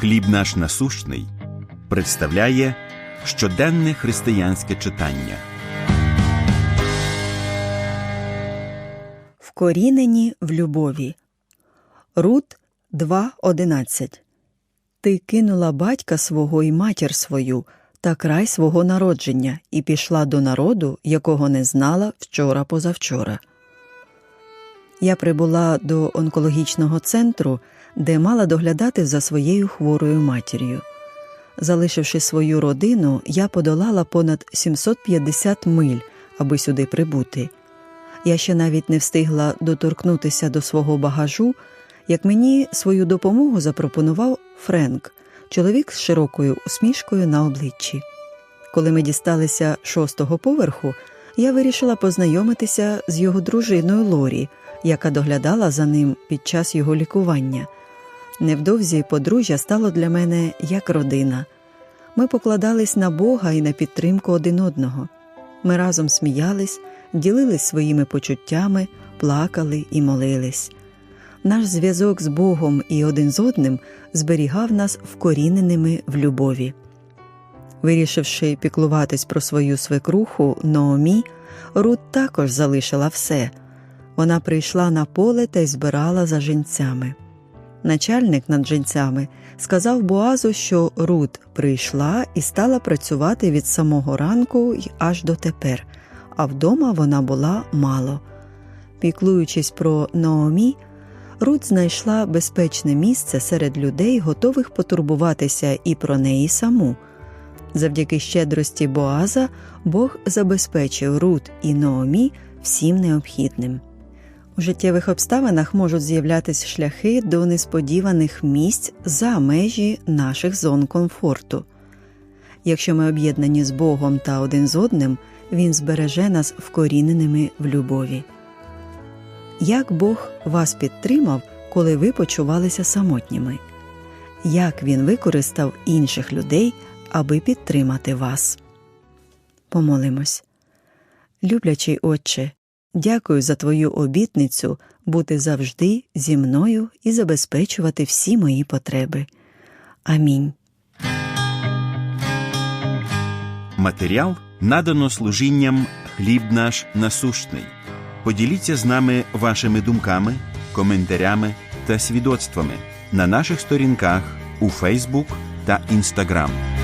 Хліб наш насущний представляє щоденне християнське читання. Вкорінені в любові. Рут 2.11 Ти кинула батька свого і матір свою та край свого народження і пішла до народу, якого не знала вчора позавчора. Я прибула до онкологічного центру, де мала доглядати за своєю хворою матір'ю. Залишивши свою родину, я подолала понад 750 миль, аби сюди прибути. Я ще навіть не встигла доторкнутися до свого багажу, як мені свою допомогу запропонував Френк, чоловік з широкою усмішкою на обличчі. Коли ми дісталися шостого поверху, я вирішила познайомитися з його дружиною Лорі, яка доглядала за ним під час його лікування. Невдовзі подружжя стало для мене як родина. Ми покладались на Бога і на підтримку один одного. Ми разом сміялись, ділились своїми почуттями, плакали і молились. Наш зв'язок з Богом і один з одним зберігав нас вкоріненими в любові. Вирішивши піклуватись про свою свекруху Ноомі, Рут також залишила все. Вона прийшла на поле та й збирала за женцями. Начальник над женцями сказав Боазу, що Рут прийшла і стала працювати від самого ранку й аж до тепер, а вдома вона була мало. Піклуючись про Ноомі, Рут знайшла безпечне місце серед людей, готових потурбуватися і про неї саму. Завдяки щедрості Боаза Бог забезпечив Рут і Ноомі всім необхідним. У життєвих обставинах можуть з'являтися шляхи до несподіваних місць за межі наших зон комфорту. Якщо ми об'єднані з Богом та один з одним, Він збереже нас вкоріненими в любові. Як Бог вас підтримав, коли ви почувалися самотніми? Як Він використав інших людей, аби підтримати вас? Помолимось. Люблячий Отче. Дякую за твою обітницю бути завжди зі мною і забезпечувати всі мої потреби. Амінь. Матеріал надано служінням Хліб наш насущний. Поділіться з нами вашими думками, коментарями та свідоцтвами на наших сторінках у Фейсбук та Інстаграм.